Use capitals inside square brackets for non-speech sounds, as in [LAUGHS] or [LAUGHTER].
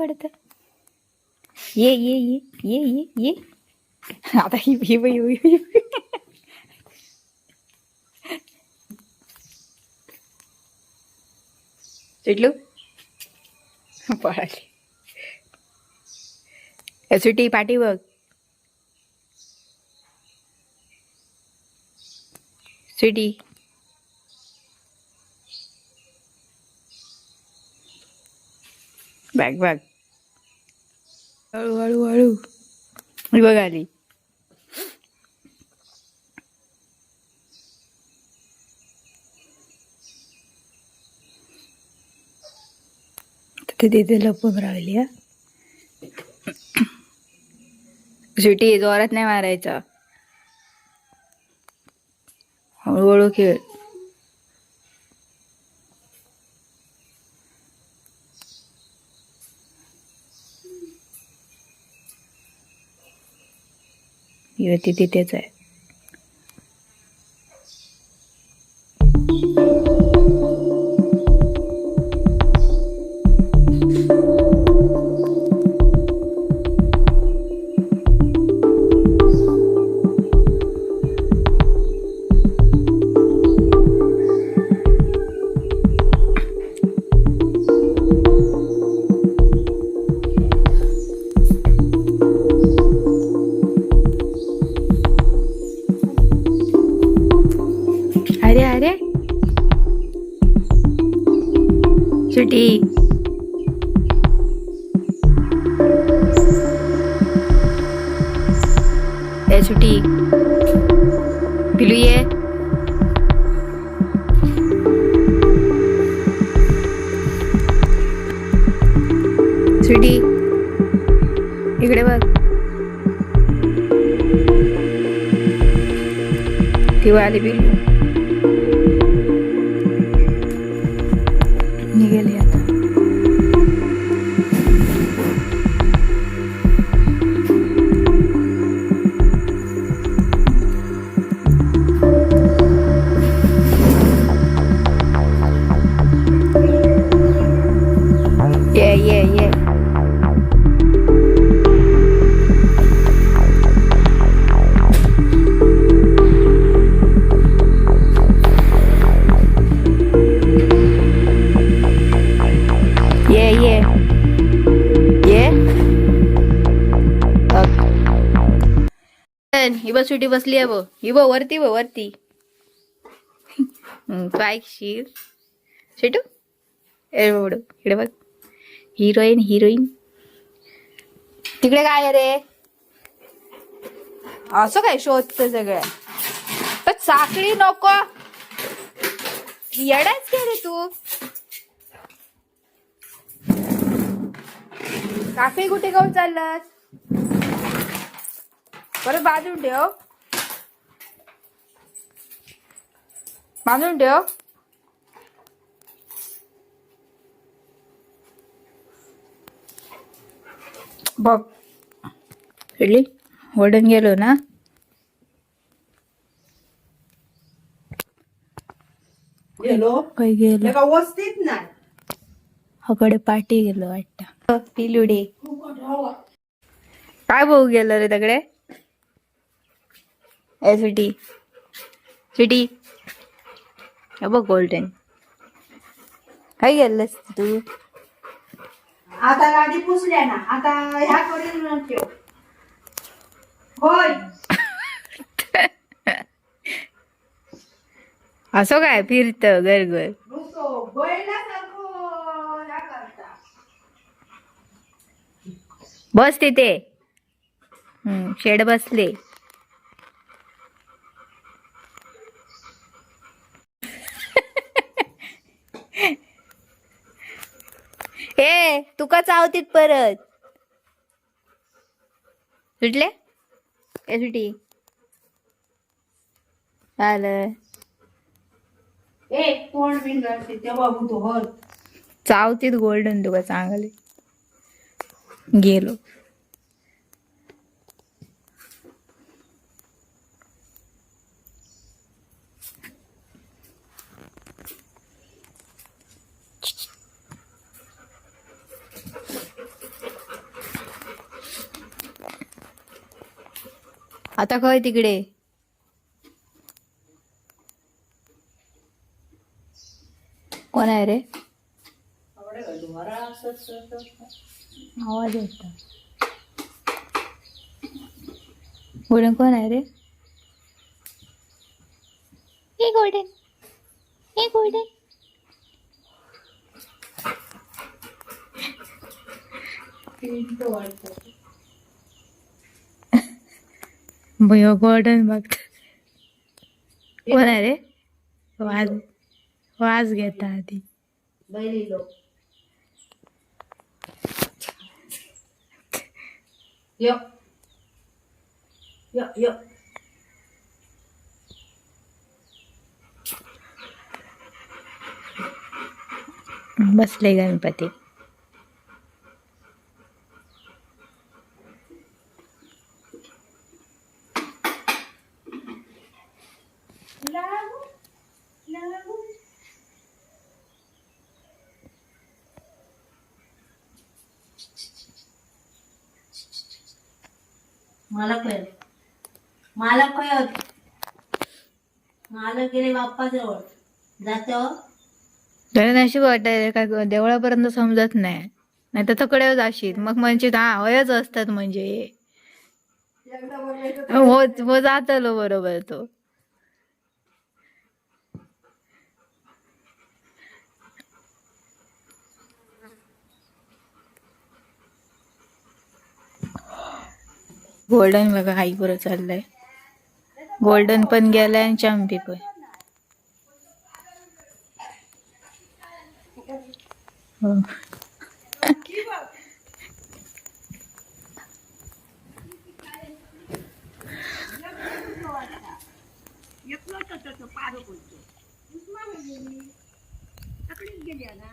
पडतं. ये ये ये ये ये ये. आता ही ही बाई, ही बाई, ही. बाई. चिडलू पळाली. ए, सुटी पाठी बघ. Sweety bag bag. हळू हळू हळू ही बघ आली. तिथे लपून राहिली हा? शेवटी जोरात नाही मारायचा. हळूहळू खेळ. 有滴滴跌在 सुटी ए सुटी पिलू सुटी इकडे बघ। ती पिलू ही बस सुटी बसली आहे बघ. ही बघ वरती बघ वरती. हम्म, तू ऐकशील. शेटू. एवढं इकडे बघ. Heroine heroine. तिकडे काय रे? असं काय शोधत सगळं? पण साखळी नको. येडाच काय रे तू. साखळी कुठे गाऊन चाललास? परत बांधून ठेव. बांधून ठेव. बघ. फिरली ओढून गेलो ना. गेलो? काय गेलो. नाही. हकडे पाठी गेलो वाटत. पिलुडे. काय बघू गेलो रे दगडे? ए सुटी सुटी हे बघ गोल्डन काय गेलस तू? आता गाडी पुसल्या ना आता ह्या करून ठेव. होय. [LAUGHS] असं काय? फिरत घर घर बस तिथे. हम्म, शेड बसले. ए तुका चावतीत परत? सुटले? ए सुटी. हर. चावतीत गोल्डन तुका चांगले? गेलो. आता खय तिकडे? कोण आहे रे? आवाज येतो गोल्डन कोण आहे रे? हे गोल्डन. हे गोल्डन. भयो गोल्डन बघ कोण आहे रे वाज वाज घेता आधी बैली लोक यो यो यो बसले गणपती मला कळत मला कळत मला गेले बाप्पाजवळ. जातो जरा नशीब वाटाय काय देवळापर्यंत समजत नाही. नाही तर तकडे जाशील. मग म्हणजे हा वयच असतात म्हणजे. हो हो जातलो बरोबर तो. गोल्डन बघा हाई पुरं चाललंय. गोल्डन पण गेलाय आणि चॅम्पी पण. गेल्या ना